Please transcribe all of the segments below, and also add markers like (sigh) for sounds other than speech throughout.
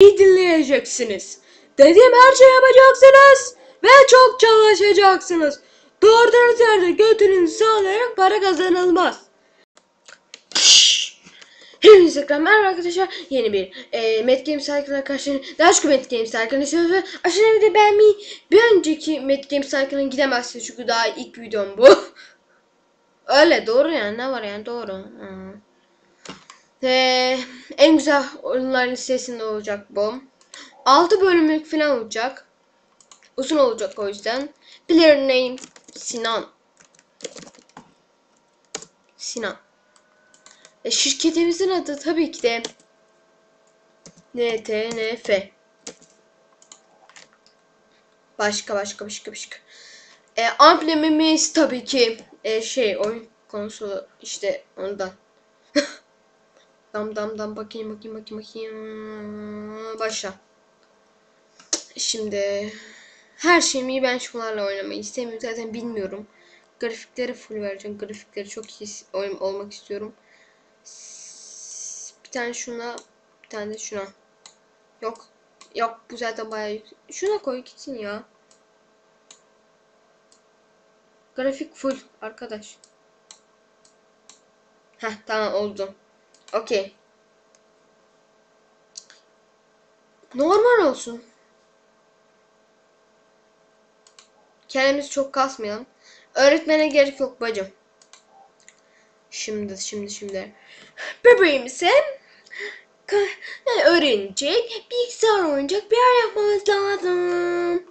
iyi dinleyeceksiniz. Dediğim her şeyi yapacaksınız ve çok çalışacaksınız. Doğurduğunuz yerde götünüzü sağlayarak para kazanılmaz. Hepinize tekrar merhaba arkadaşlar. Yeni bir e, Met Games Cycle'a karşı daha çok Met Games Cycle'ını istiyoruz ve aşağıya bir beğenmeyi bir önceki Met Games Cycle'ına gidemezsiniz çünkü daha ilk videom bu. (laughs) Öyle doğru yani ne var yani doğru. Hı. Ve en güzel oyunlar listesinde olacak bu. 6 bölümlük falan olacak. Uzun olacak o yüzden. Player name Sinan. Sinan. E, şirketimizin adı tabii ki de NTNF. Başka başka başka başka. E, amblemimiz tabii ki e, şey oyun konsolu işte ondan. (laughs) dam dam dam bakayım bakayım bakayım bakayım. Başla. Şimdi her şeyimi ben şunlarla oynamayı istemiyorum. Zaten bilmiyorum. Grafikleri full vereceğim. Grafikleri çok iyi olmak istiyorum. Bir tane şuna, bir tane de şuna. Yok. Yok bu zaten bayağı. Şuna koy gitsin ya. Grafik full arkadaş. Heh tamam oldu. Okey. Normal olsun. Kendimizi çok kasmayalım. Öğretmene gerek yok bacım. Şimdi şimdi şimdi. Bebeğimize ka- e, öğrenecek, bilgisayar oynayacak bir yer yapmamız lazım.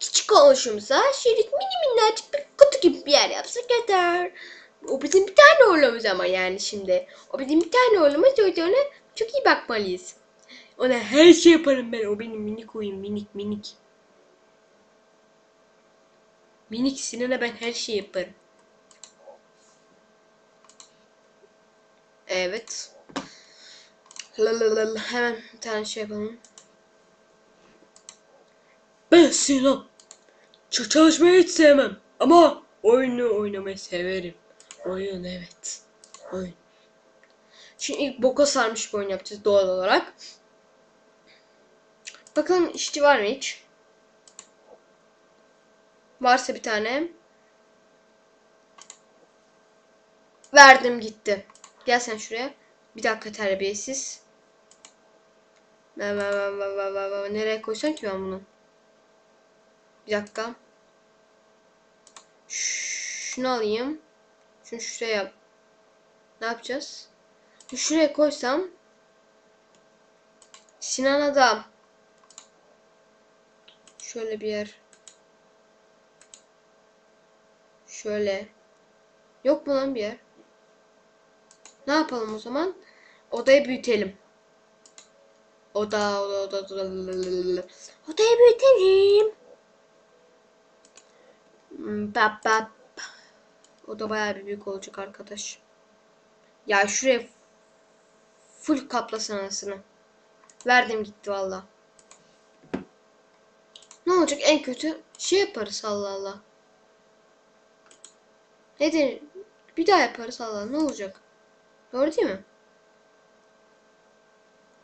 Küçük oluşumsa şerit mini minnacık bir kutu gibi bir yer yapsak yeter. O bizim bir tane oğlumuz ama yani şimdi. O bizim bir tane oğlumuz ona çok iyi bakmalıyız. Ona her şey yaparım ben. O benim minik oyun minik minik. Minik Sinan'a ben her şey yaparım. Evet. Lalalala. Hemen bir tane şey yapalım. Ben Sinan. Çalışmayı hiç sevmem. Ama oyunu oynamayı severim. Oyun evet. Oyun. Şimdi ilk boka sarmış bir oyun yapacağız doğal olarak. Bakalım işçi var mı hiç? Varsa bir tane. Verdim gitti. Gel sen şuraya. Bir dakika terbiyesiz. Nereye koysam ki ben bunu? Bir dakika. Şunu alayım. Şunu şuraya. Ne yapacağız? Şuraya koysam. Sinan Adam. Şöyle bir yer. Şöyle. Yok mu lan bir yer? Ne yapalım o zaman? Odayı büyütelim. Oda, oda, oda, oda, oda. Odayı büyütelim. Hmm, Bap bap. Oda bayağı bir büyük olacak arkadaş. Ya şuraya full kaplasın anasını. Verdim gitti valla. Ne olacak en kötü şey yaparız Allah Allah. Nedir? Bir daha yaparız Allah ne olacak? Doğru değil mi?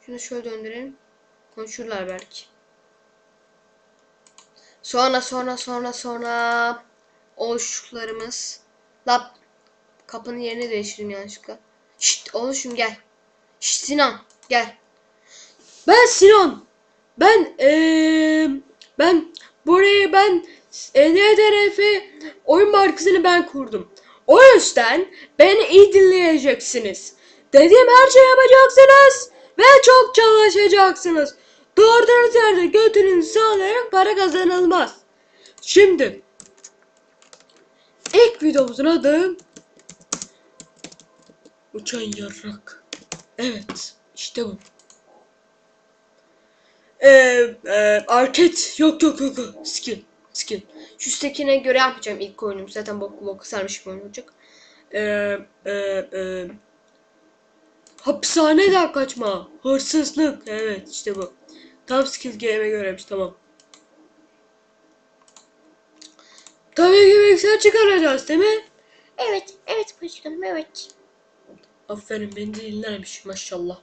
Şunu şöyle döndürelim. Konuşurlar belki. Sonra sonra sonra sonra oluştuklarımız. Lap kapının yerini değiştirdim yanlışlıkla. Şşt oluşum gel. Şşt Sinan gel. Ben Sinan. Ben eee ben burayı ben NDRF oyun markasını ben kurdum. O yüzden beni iyi dinleyeceksiniz. Dediğim her şeyi yapacaksınız ve çok çalışacaksınız. Doğurduğunuz yerde götünüzü sağlayarak para kazanılmaz. Şimdi ilk videomuzun adı Uçan Yarrak. Evet işte bu. Ee, e, arket yok yok yok yok skill skill. Şu üsttekine göre yapacağım ilk oyunum. Zaten boku boku sarmış bir oyun olacak. Ee, e, e, hapishaneden kaçma. Hırsızlık. Evet işte bu. Tam skill game'e göreymiş tamam. Tabii ki bilgisayar çıkaracağız değil mi? Evet, evet başkanım, evet. Aferin beni dinlermiş maşallah.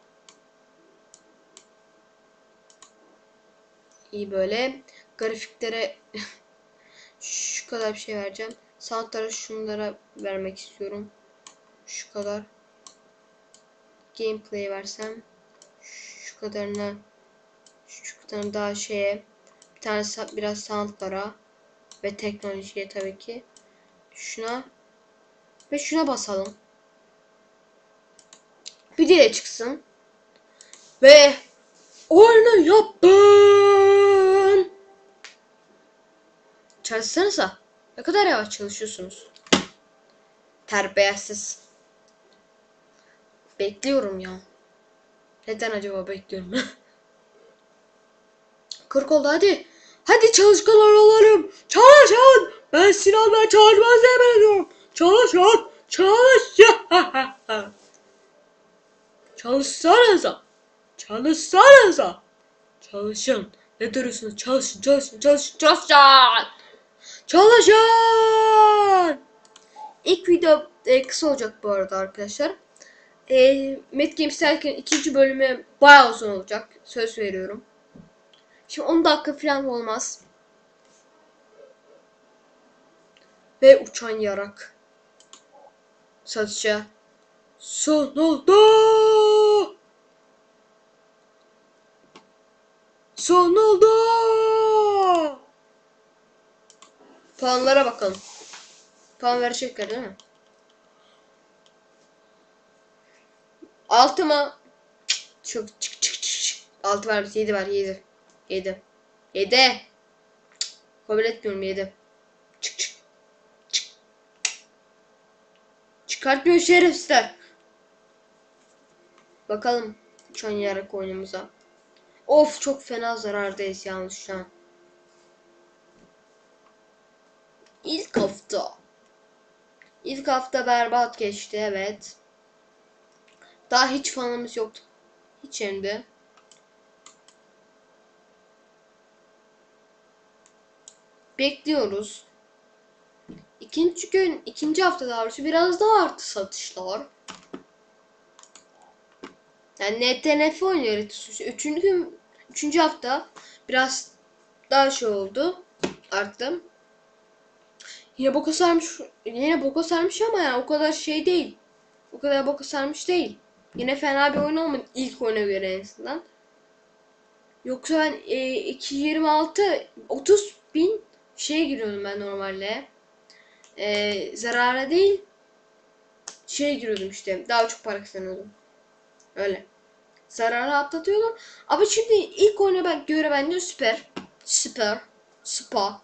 İyi böyle. Grafiklere (laughs) şu kadar bir şey vereceğim. Soundlara şunlara vermek istiyorum. Şu kadar. Gameplay versem. Şu kadarına. Şu kadarına daha şeye. Bir tane biraz soundlara ve teknolojiye tabii ki şuna ve şuna basalım. Bir dile çıksın. Ve oyunu yaptım. Çalışsanıza. Ne kadar yavaş çalışıyorsunuz. Terbiyesiz. Bekliyorum ya. Neden acaba bekliyorum? (laughs) 40 oldu hadi. Hadi çalışkanlar olalım. Çalışın. Ben Sinan'la çalışmaz yemin ediyorum. Çalışın. Çalışın. (laughs) Çalışsanıza. Çalışsanıza. Çalışın. Ne duruyorsunuz? Çalışın, çalışın, çalışın, çalışın. Çalışın. İlk video e, kısa olacak bu arada arkadaşlar. E, Mad Games derken ikinci bölümü bayağı uzun olacak. Söz veriyorum. Şimdi 10 dakika falan olmaz. Ve uçan yarak. Satışa. Sonunda. Sonunda. Puanlara bakalım. Puan verecekler değil mi? Altı mı? Çok çık çık çık çık. Altı var, yedi var, yedi. Yedi. Yedi. Kabul etmiyorum yedi. Çık çık. Çık. Çıkartmıyor şerefsizler. Bakalım uçan yarak oyunumuza. Of çok fena zarardayız yalnız şu an. İlk hafta. İlk hafta berbat geçti evet. Daha hiç fanımız yoktu. Hiç hem Bekliyoruz. İkinci gün, ikinci hafta daha biraz daha arttı satışlar. Yani NTNF oynuyoruz. Üçüncü gün, üçüncü hafta biraz daha şey oldu. Arttı. Yine boka sarmış, yine boka sarmış ama yani o kadar şey değil. O kadar boka sarmış değil. Yine fena bir oyun olmadı ilk oyuna göre en azından. Yoksa ben e, 226 30 bin şeye giriyordum ben normalde. E, zarara değil şeye giriyordum işte. Daha çok para kazanıyordum. Öyle. Zararı atlatıyordum. Ama şimdi ilk oyuna ben göre bence süper. Süper. Spa.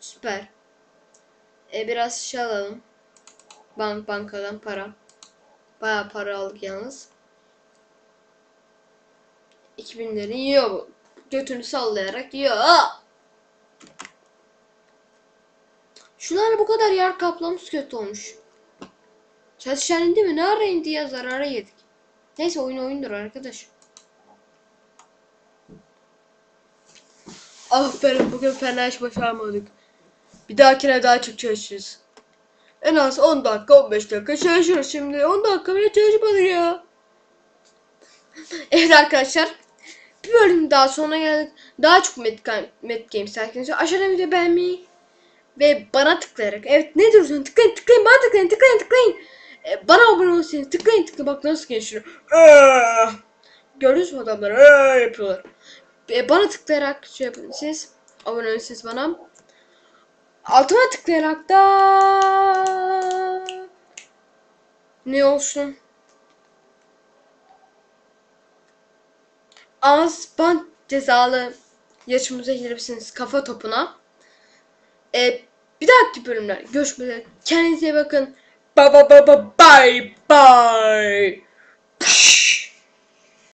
Süper. E, biraz şey alalım. Bank bankadan para. Bayağı para aldık yalnız. 2000'leri yiyor bu. Götünü sallayarak yiyor. Şunlar bu kadar yer kaplamış kötü olmuş. Çalışan indi mi? Ne ara indi ya? Zarara yedik. Neyse oyun oyundur arkadaş. Aferin bugün fena iş başarmadık. Bir dahakine daha çok çalışırız. En az 10 dakika 15 dakika çalışırız şimdi. 10 dakika bile çalışmadık ya. (laughs) evet arkadaşlar. Bir bölüm daha sonra geldik. Daha çok Met, Met Games arkadaşlar. Aşağıdan video beğenmeyi ve bana tıklayarak. Evet ne diyorsun? Tıklayın tıklayın bana tıklayın tıklayın tıklayın. Ee, bana abone olun tıklayın tıklayın. Bak nasıl geçiyor. Gördünüz mü adamlar? Ee, yapıyorlar. Ee, bana tıklayarak şey yapın. Siz abone olun siz bana. Altıma tıklayarak da ne olsun? Az bant cezalı yaşımıza girebilirsiniz kafa topuna. Ee, bir dahaki bölümler görüşmek üzere. Kendinize bakın. Bye bye bye bye bye.